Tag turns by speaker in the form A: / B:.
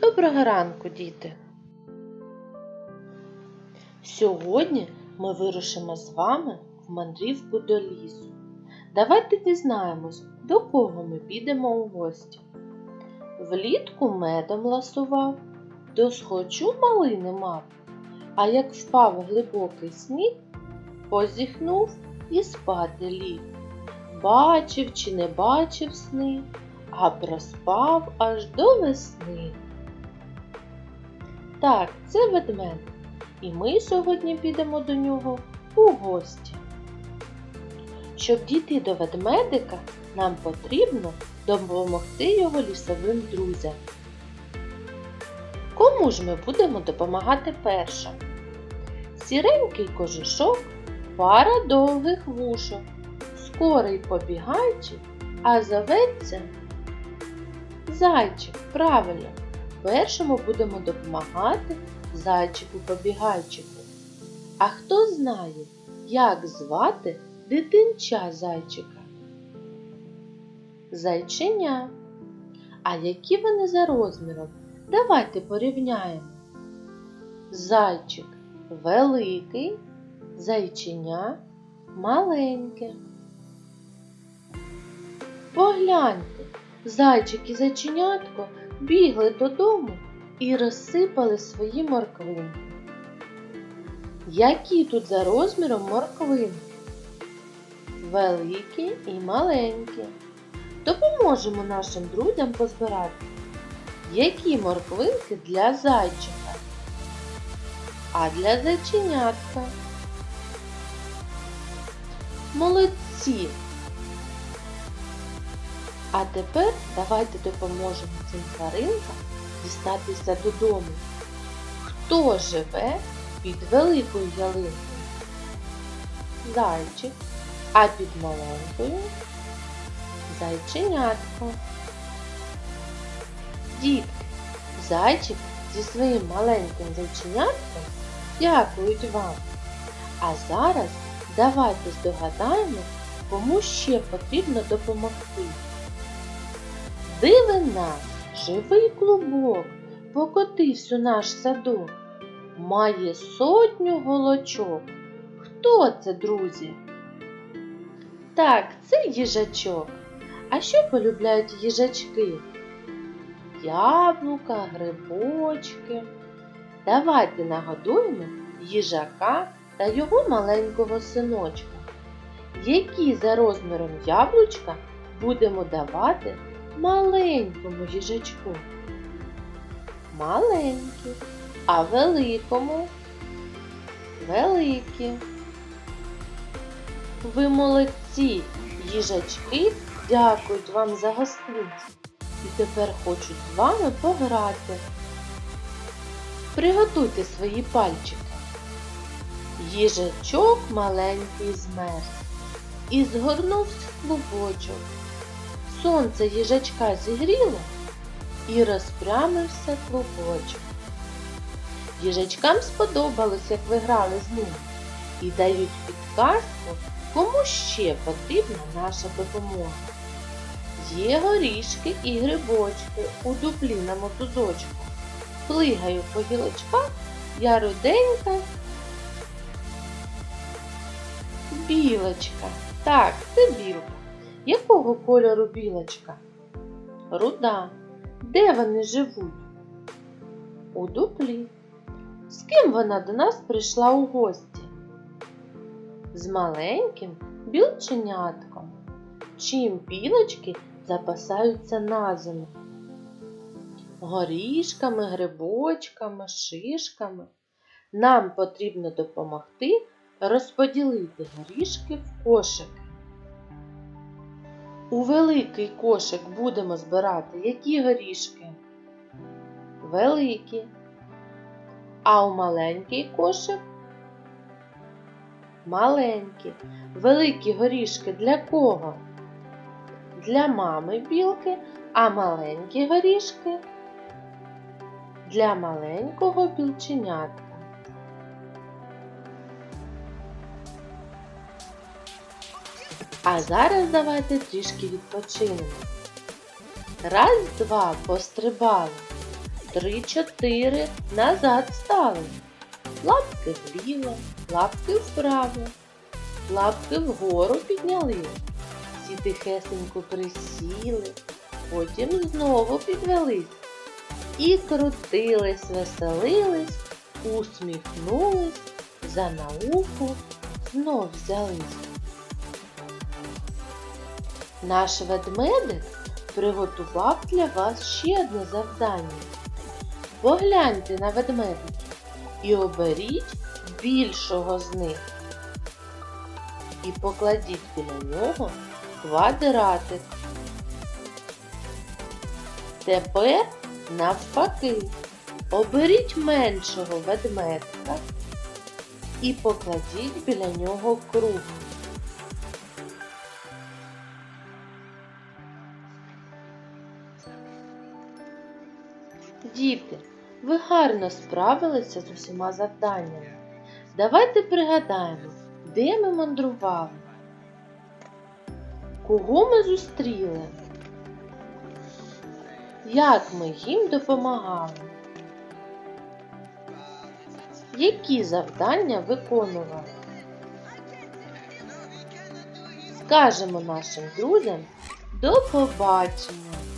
A: Доброго ранку, діти! Сьогодні ми вирушимо з вами в мандрівку до лісу. Давайте дізнаємось, до кого ми підемо у гості. Влітку медом ласував, до схочу малини мав, а як впав глибокий сніг, позіхнув і спати ліг. Бачив чи не бачив сни, а проспав аж до весни. Так, це ведмедик. І ми сьогодні підемо до нього у гості. Щоб дійти до ведмедика, нам потрібно допомогти його лісовим друзям. Кому ж ми будемо допомагати першим? Сіренький кожушок, пара довгих вушок, скорий побігайчик, а зоветься зайчик, правильно. Першому будемо допомагати зайчику побігайчику. А хто знає, як звати дитинча зайчика? Зайченя. А які вони за розміром? Давайте порівняємо. Зайчик великий, зайченя маленьке. Погляньте, зайчик і зайченятко бігли додому і розсипали свої морквинки. Які тут за розміром морквинки? Великі і маленькі. Допоможемо нашим друзям позбирати. Які морквинки для зайчика, а для зайченятка. Молодці! А тепер давайте допоможемо цим тваринкам дістатися додому. Хто живе під великою ялинкою? Зайчик, а під маленькою зайченятко. Дітки, зайчик зі своїм маленьким зайченятком дякують вам. А зараз давайте здогадаємо, кому ще потрібно допомогти. Дивина, живий клубок, покотився у наш садок, має сотню голочок. Хто це, друзі? Так, це їжачок. А що полюбляють їжачки? Яблука, грибочки. Давайте нагодуємо їжака та його маленького синочка. Які за розміром яблучка будемо давати маленькому їжачку? Маленькі, а великому великі. Ви молодці, їжачки дякують вам за гостинці і тепер хочуть з вами пограти. Приготуйте свої пальчики. Їжачок маленький змерз і згорнувся в клубочок. Сонце їжачка зігріло і розпрямився клубочок. Їжачкам сподобалось, як ви грали з ним, і дають підказку, кому ще потрібна наша допомога. Є горішки і грибочки у дуплі на мотузочку. Плигаю по гілочках, я руденька. Білочка. Так, це білка. Якого кольору білочка? Руда. Де вони живуть? У дуплі. З ким вона до нас прийшла у гості? З маленьким білченятком. Чим білочки запасаються на зиму? Горішками, грибочками, шишками. Нам потрібно допомогти розподілити горішки в кошики. У великий кошик будемо збирати які горішки? Великі. А у маленький кошик маленькі. Великі горішки для кого? Для мами білки, а маленькі горішки для маленького білченятка. А зараз давайте трішки відпочинемо. Раз, два, пострибали. три-чотири назад стали. Лапки вліво, лапки вправо, лапки вгору підняли. Всі тихесенько присіли, потім знову підвелись. І крутились, веселились, усміхнулись, за науку знов взялись. Наш ведмедик приготував для вас ще одне завдання. Погляньте на ведмедиків і оберіть більшого з них. І покладіть біля нього квадратик. Тепер навпаки оберіть меншого ведмедика і покладіть біля нього круг. Діти, ви гарно справилися з усіма завданнями. Давайте пригадаємо, де ми мандрували, кого ми зустріли, як ми їм допомагали, які завдання виконували. Скажемо нашим друзям до побачення!